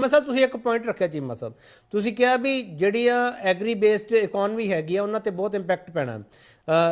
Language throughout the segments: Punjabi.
ਮੈਂ ਸਾਹਿਬ ਤੁਸੀਂ ਇੱਕ ਪੁਆਇੰਟ ਰੱਖਿਆ ਚੀਮਾ ਸਾਹਿਬ। ਤੁਸੀਂ ਕਿਹਾ ਵੀ ਜਿਹੜੀਆਂ ਐਗਰੀ ਬੇਸਡ ਇਕਨੋਮੀ ਹੈਗੀ ਆ ਉਹਨਾਂ ਤੇ ਬਹੁਤ ਇੰਪੈਕਟ ਪੈਣਾ।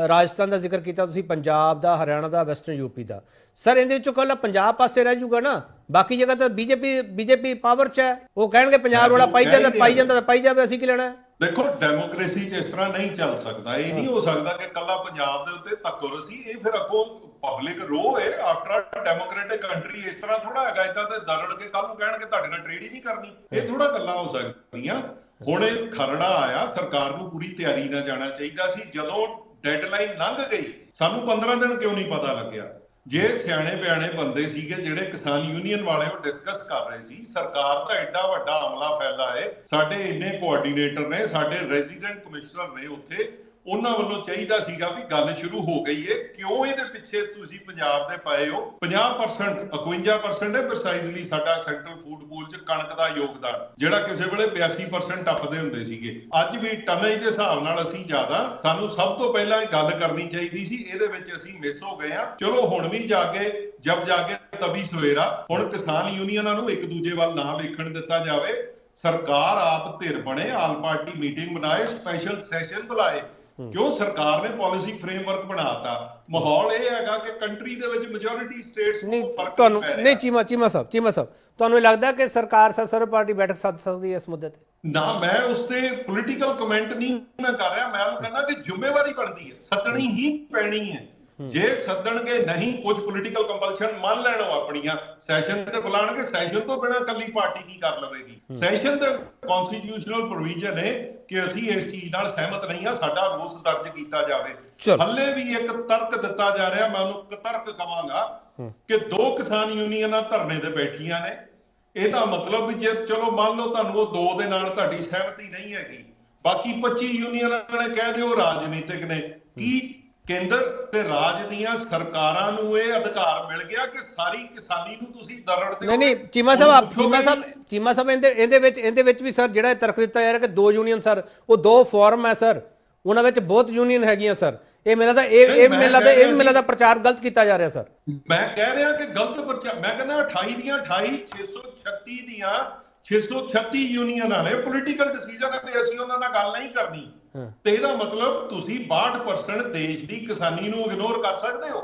ਰਾਜਸਥਾਨ ਦਾ ਜ਼ਿਕਰ ਕੀਤਾ ਤੁਸੀਂ ਪੰਜਾਬ ਦਾ ਹਰਿਆਣਾ ਦਾ ਵੈਸਟਰਨ ਯੂਪੀ ਦਾ। ਸਰ ਇਹਦੇ ਵਿੱਚੋਂ ਕੱਲਾ ਪੰਜਾਬ ਪਾਸੇ ਰਹਿ ਜਾਊਗਾ ਨਾ। ਬਾਕੀ ਜਗ੍ਹਾ ਤਾਂ ਬੀਜੇਪੀ ਬੀਜੇਪੀ ਪਾਵਰ 'ਚ ਹੈ। ਉਹ ਕਹਿਣਗੇ ਪੰਜਾਬ ਵਾਲਾ ਪਾਈ ਜਾਂਦਾ ਪਾਈ ਜਾਂਦਾ ਤਾਂ ਪਾਈ ਜਾਵੇ ਅਸੀਂ ਕੀ ਲੈਣਾ? ਦੇਖੋ ਡੈਮੋਕ੍ਰੇਸੀ 'ਚ ਇਸ ਤਰ੍ਹਾਂ ਨਹੀਂ ਚੱਲ ਸਕਦਾ। ਇਹ ਨਹੀਂ ਹੋ ਸਕਦਾ ਕਿ ਕੱਲਾ ਪੰਜਾਬ ਦੇ ਉੱਤੇ ਧੱਕੋ ਸੀ ਇਹ ਫਿਰ ਅੱਗੋਂ ਪਬਲਿਕ ਰੋ ਹੈ ਆਫਟਰ ਡੈਮੋਕ੍ਰੈਟਿਕ ਕੰਟਰੀ ਇਸ ਤਰ੍ਹਾਂ ਥੋੜਾ ਹੈਗਾ ਇਦਾਂ ਤੇ ਦਰੜ ਕੇ ਕੱਲ ਨੂੰ ਕਹਿਣਗੇ ਤੁਹਾਡੇ ਨਾਲ ਟ੍ਰੇਡ ਹੀ ਨਹੀਂ ਕਰਨੀ। ਇਹ ਥੋੜਾ ਗੱਲਾਂ ਹੋ ਸਕਦੀਆਂ। ਹੁਣ ਇਹ ਖਰੜਾ ਆਇਆ, ਸਰਕਾਰ ਨੂੰ ਪੂਰੀ ਤਿਆਰੀ ਨਾਲ ਜਾਣਾ ਚਾਹੀਦਾ ਸੀ। ਜਦੋਂ ਡੈਡਲਾਈਨ ਲੰਘ ਗਈ, ਸਾਨੂੰ 15 ਦਿਨ ਕਿਉਂ ਨਹੀਂ ਪਤਾ ਲੱਗਿਆ? ਜੇ ਸਿਆਣੇ ਬਿਆਣੇ ਬੰਦੇ ਸੀਗੇ ਜਿਹੜੇ ਕਿਸਾਨ ਯੂਨੀਅਨ ਵਾਲੇ ਉਹ ਡਿਸਕਸ ਕਰ ਰਹੇ ਸੀ, ਸਰਕਾਰ ਦਾ ਐਡਾ ਵੱਡਾ ਅਮਲਾ ਫੈਲਾ ਹੈ ਸਾਡੇ ਇੰਨੇ ਕੋਆਰਡੀਨੇਟਰ ਨੇ, ਸਾਡੇ ਰੈਜ਼ੀਡੈਂਟ ਕਮਿਸ਼ਨਰ ਨੇ ਉੱਥੇ ਉਹਨਾਂ ਵੱਲੋਂ ਚਾਹੀਦਾ ਸੀਗਾ ਵੀ ਗੱਲ ਸ਼ੁਰੂ ਹੋ ਗਈ ਏ। ਕਿਉਂ ਇਹਦੇ ਪਿੱਛੇ ਤੁਸੀਂ ਪੰਜਾਬ ਦੇ ਪਏ ਹੋ? 50% 51% ਹੈ ਪ੍ਰੀਸਾਈਜ਼ਲੀ ਸਾਡਾ ਸੈਂਟਰਲ ਫੂਡ ਪੂਲ ਚ ਕਣਕ ਦਾ ਯੋਗਦਾਨ, ਜਿਹੜਾ ਕਿਸੇ ਵੇਲੇ 82% ਟੱਪਦੇ ਹੁੰਦੇ ਸੀਗੇ। ਅੱਜ ਵੀ ਟਨੇਜ ਦੇ ਹਿਸਾਬ ਨਾਲ ਅਸੀਂ ਜ਼ਿਆਦਾ, ਸਾਨੂੰ ਸਭ ਤੋਂ ਪਹਿਲਾਂ ਇਹ ਗੱਲ ਕਰਨੀ ਚਾਹੀਦੀ ਸੀ, ਇਹਦੇ ਵਿੱਚ ਅਸੀਂ ਮਿਸ ਹੋ ਗਏ ਆ ਚਲੋ ਹੁਣ ਵੀ ਜਾ ਕੇ ਜਬ ਜਾ ਕੇ ਤਬੀ ਸਵੇਰਾ। ਹੁਣ ਕਿਸਾਨ ਯੂਨੀਅਨਾਂ ਨੂੰ ਇੱਕ ਦੂਜੇ ਵੱਲ ਨਾ ਵੇਖਣ ਦਿੱਤਾ ਜਾਵੇ। ਸਰਕਾਰ ਆਪ ਧਿਰ ਬਣੇ, ਆਲ ਪਾਰਟੀ ਮੀਟਿੰਗ ਬਣਾਏ ਸਪੈਸ਼ਲ ਸੈਸ਼ਨ ਬੁਲਾਏ। ਕਿਉਂ ਸਰਕਾਰ ਨੇ ਪਾਲਿਸੀ ਫਰੇਮਵਰਕ ਬਣਾਤਾ? ਮਾਹੌਲ ਇਹ ਹੈਗਾ ਕਿ ਕੰਟਰੀ ਦੇ ਵਿੱਚ ਮੈਜੋਰਿਟੀ ਸਟੇਟਸ ਨੂੰ ਫ਼ਰਕ ਤੁਹਾਨੂੰ। ਨਹੀਂ ਚੀਮਾ ਚੀਮਾ ਸਾਹਿਬ ਚੀਮਾ ਸਾਹਿਬ ਤੁਹਾਨੂੰ ਇਹ ਲੱਗਦਾ ਕਿ ਸਰਕਾਰ ਸਰ ਸਰਵ ਪਾਰਟੀ ਬੈਠਕ ਸੱਦ ਸਕਦੀ ਹੈ ਇਸ ਮੁੱਦੇ ਤੇ? ਨਾ ਮੈਂ ਉਸ ਤੇ ਪੋਲੀਟੀਕਲ ਕਮੈਂਟ ਨਹੀਂ ਮੈਂ ਕਰ ਰਿਹਾ। ਮੈਂ ਉਹ ਕਹਿੰਦਾ ਕਿ ਜ਼ਿੰਮੇਵਾਰੀ ਬਣਦੀ ਹੈ ਸੱਦਣੀ ਹੀ ਪੈਣੀ ਹੈ। ਜੇ ਸੱਦਣਗੇ ਨਹੀਂ ਕੁਝ ਪੋਲੀਟੀਕਲ ਕੰਪਲਸ਼ਨ ਮੰਨ ਲੈਣ ਆਪਣੀਆਂ। ਸੈਸ਼ਨ ਤੇ ਬੁਲਾਣਗੇ ਸੈਸ਼ਨ ਤੋਂ ਬਿਨਾ ਕੱਲੀ ਪਾਰਟੀ ਕੀ ਕਰ ਲਵੇਗੀ? ਸੈਸ਼ਨ ਦੇ ਕਨਸਟੀਟਿਊਸ਼ਨਲ ਪ੍ਰੋਵੀਜ਼ਨ ਹੈ ਕਿ ਅਸੀਂ ਇਸ ਚੀਜ਼ ਨਾਲ ਸਹਿਮਤ ਨਹੀਂ ਆ ਸਾਡਾ ਰੋਸ ਦਰਜ ਕੀਤਾ ਜਾਵੇ। ਹੱਲੇ ਵੀ ਇੱਕ ਤਰਕ ਦਿੱਤਾ ਜਾ ਰਿਹਾ ਮੈਂ ਉਹਨੂੰ ਇੱਕ ਤਰਕ ਕਵਾਂਗਾ ਕਿ ਦੋ ਕਿਸਾਨ ਯੂਨੀਅਨਾਂ ਧਰਨੇ ਤੇ ਬੈਠੀਆਂ ਨੇ। ਇਹਦਾ ਮਤਲਬ ਵੀ ਜੇ ਚਲੋ ਮੰਨ ਲਓ ਤੁਹਾਨੂੰ ਉਹ ਦੋ ਦੇ ਨਾਲ ਤੁਹਾਡੀ ਸਹਿਮਤੀ ਨਹੀਂ ਹੈਗੀ। ਬਾਕੀ 25 ਯੂਨੀਅਨਾਂ ਨੇ ਕਹਿ ਦਿਓ ਰਾਜਨੀਤਿਕ ਨੇ। ਕੀ ਕੇਂਦਰ ਤੇ ਰਾਜ ਦੀਆਂ ਸਰਕਾਰਾਂ ਨੂੰ ਇਹ ਅਧਿਕਾਰ ਮਿਲ ਗਿਆ ਕਿ ਸਾਰੀ ਕਿਸਾਨੀ ਨੂੰ ਤੁਸੀਂ ਦਰੜ ਦਿਓ। ਨਹੀਂ ਨਹੀਂ ਚੀਮਾ ਸਾਹਿਬ ਆਪ ਚੀਮਾ ਸਾਹਿਬ ਚੀਮਾ ਸਾਹਿਬ ਇਹਦੇ ਇਹਦੇ ਵਿੱਚ ਇਹਦੇ ਵਿੱਚ ਵੀ ਸਰ ਜਿਹੜਾ ਇਹ ਤਰਕ ਦਿੱਤਾ ਜਾ ਰਿਹਾ ਕਿ ਦੋ ਯੂਨੀਅਨ ਸਰ ਉਹ ਦੋ ਫੋਰਮ ਹੈ ਸਰ। ਉਹਨਾਂ ਵਿੱਚ ਬਹੁਤ ਯੂਨੀਅਨ ਹੈਗੀਆਂ ਸਰ। ਇਹ ਮੈਨੂੰ ਲੱਗਦਾ ਇਹ ਇਹ ਮੈਂ ਮੈਨੂੰ ਲੱਗਦਾ ਕਹਿ ਇਹ ਮੈਨੂੰ ਲੱਗਦਾ ਪ੍ਰਚਾਰ ਗਲਤ ਕੀਤਾ ਜਾ ਰਿਹਾ ਸਰ। ਮੈਂ ਕਹਿ ਰਿਹਾ ਕਿ ਗਲਤ ਪਰਚਾ ਮੈਂ ਕਹਿੰਦਾ 28 ਦੀਆਂ 28 636 ਦੀਆਂ 636 ਯੂਨੀਅਨਾਂ ਨੇ ਪੋਲੀਟੀਕਲ ਡਿਸੀਜਨ ਹੈ ਵੀ ਅਸੀਂ ਉਹਨਾਂ ਨਾਲ ਗੱਲ ਨਹੀਂ ਕਰਨੀ। ਤੇ ਇਹਦਾ ਮਤਲਬ ਤੁਸੀਂ 62% ਦੇਸ਼ ਦੀ ਕਿਸਾਨੀ ਨੂੰ ਇਗਨੋਰ ਕਰ ਸਕਦੇ ਹੋ।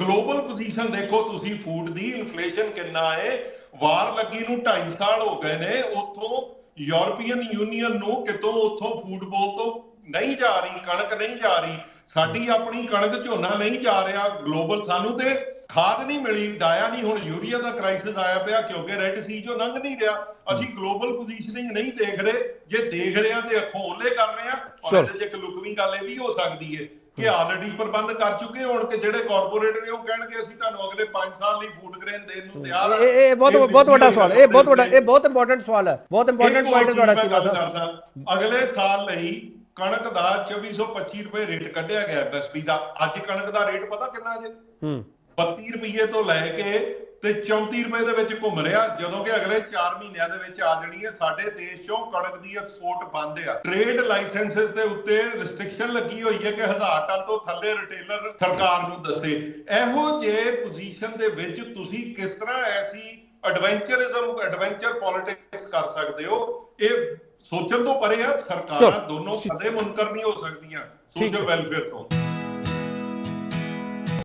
ਗਲੋਬਲ ਪੋਜੀਸ਼ਨ ਦੇਖੋ ਤੁਸੀਂ ਫੂਡ ਦੀ ਇਨਫਲੇਸ਼ਨ ਕਿੰਨਾ ਹੈ ਵਾਰ ਲੱਗੀ ਨੂੰ 2.5 ਸਾਲ ਹੋ ਗਏ ਨੇ ਉੱਥੋਂ ਯੂਰਪੀਅਨ ਯੂਨੀਅਨ ਨੂੰ ਕਿਤੋਂ ਉੱਥੋਂ ਫੂਡ ਬੋਲ ਤੋਂ ਨਹੀਂ ਜਾ ਰਹੀ ਕਣਕ ਨਹੀਂ ਜਾ ਰਹੀ। ਸਾਡੀ ਆਪਣੀ ਕਣਕ ਝੋਨਾ ਨਹੀਂ ਜਾ ਰਿਹਾ ਗਲੋਬਲ ਸਾਨੂੰ ਤੇ ਖਾਦ ਨਹੀਂ ਮਿਲੀ ਡਾਇਆ ਨਹੀਂ ਹੁਣ ਯੂਰੀਆ ਦਾ ਕ੍ਰਾਈਸਿਸ ਆਇਆ ਪਿਆ ਕਿਉਂਕਿ ਰੈੱਡ ਸੀ ਚੋਂ ਲੰਘ ਨਹੀਂ ਰਿਹਾ। ਅਸੀਂ ਗਲੋਬਲ ਪੋਜੀਸ਼ਨਿੰਗ ਨਹੀਂ ਦੇਖ ਰਹੇ ਜੇ ਦੇਖ ਰਹੇ ਆ ਤੇ ਅੱਖੋਂ ਓਲੇ ਕਰ ਰਹੇ ਆ ਔਰ। ਇਹਦੇ 'ਚ ਇੱਕ ਲੁਕਵੀਂ ਗੱਲ ਇਹ ਵੀ ਹੋ ਸਕਦੀ ਹੈ ਕਿ ਆਲਰੇਡੀ ਪ੍ਰਬੰਧ ਕਰ ਚੁੱਕੇ ਹੋਣ ਕਿ ਜਿਹੜੇ ਕਾਰਪੋਰੇਟ ਨੇ ਉਹ ਕਹਿਣਗੇ ਅਸੀਂ ਤੁਹਾਨੂੰ ਅਗਲੇ 5 ਸਾਲ ਲਈ ਫੂਡ ਗ੍ਰੇਨ ਦੇਣ ਨੂੰ ਤਿਆਰ ਇਹ ਇਹ- ਇਹ ਬਹੁਤ ਬਹੁਤ ਵੱਡਾ ਸਵਾਲ। ਇਹ ਬਹੁਤ ਵੱਡਾ ਇਹ ਬਹੁਤ ਇੰਪੋਰਟੈਂਟ ਸਵਾਲ ਹੈ। ਬਹੁਤ ਇੰਪੋਰਟੈਂਟ ਪੁਆਇੰਟ ਤੁਹਾਡਾ ਚੀਜ਼ ਕਰਦਾ। ਅਗਲੇ ਸਾਲ ਲਈ ਕਣਕ ਦਾ 2425 ਰੁਪਏ ਰੇਟ ਕੱਢਿਆ ਗਿਆ ਐਮਐਸਪੀ ਦਾ। ਅੱਜ ਕਣਕ ਦਾ ਰੇਟ ਪਤਾ ਕਿੰਨਾ ਜੇ? ਹੂੰ। 32 ਰੁਪਏ ਤੋਂ ਲੈ ਕੇ ਤੇ 34 ਰੁਪਏ ਦੇ ਵਿੱਚ ਘੁੰਮ ਰਿਹਾ ਜਦੋਂ ਕਿ ਅਗਲੇ 4 ਮਹੀਨਿਆਂ ਦੇ ਵਿੱਚ ਆ ਜਾਣੀ ਹੈ ਸਾਡੇ ਦੇਸ਼ ਚੋਂ ਕਣਕ ਦੀ ਐਕਸਪੋਰਟ ਬੰਦ ਆ। ਟ੍ਰੇਡ ਲਾਇਸੈਂਸਸ ਦੇ ਉੱਤੇ ਰੈਸਟ੍ਰਿਕਸ਼ਨ ਲੱਗੀ ਹੋਈ ਹੈ ਕਿ 1000 ਟਨ ਤੋਂ ਥੱਲੇ ਰਿਟੇਲਰ ਸਰਕਾਰ ਨੂੰ ਦੱਸੇ। ਇਹੋ ਜੇ ਪੋਜੀਸ਼ਨ ਦੇ ਵਿੱਚ ਤੁਸੀਂ ਕਿਸ ਤਰ੍ਹਾਂ ਐਸੀ ਐਡਵੈਂਚਰਿਜ਼ਮ ਐਡਵੈਂਚਰ ਪੋਲਿਟਿਕਸ ਕਰ ਸਕਦੇ ਹੋ? ਇਹ ਸੋਚਣ ਤੋਂ ਪਰੇ ਆ ਸਰਕਾਰਾਂ. ਦੋਨੋਂ ਕਦੇ ਮੁਨਕਰ ਨਹੀਂ ਹੋ ਸਕਦੀਆਂ ਸੋਸ਼ਲ ਵੈਲਫੇਅਰ ਤੋਂ।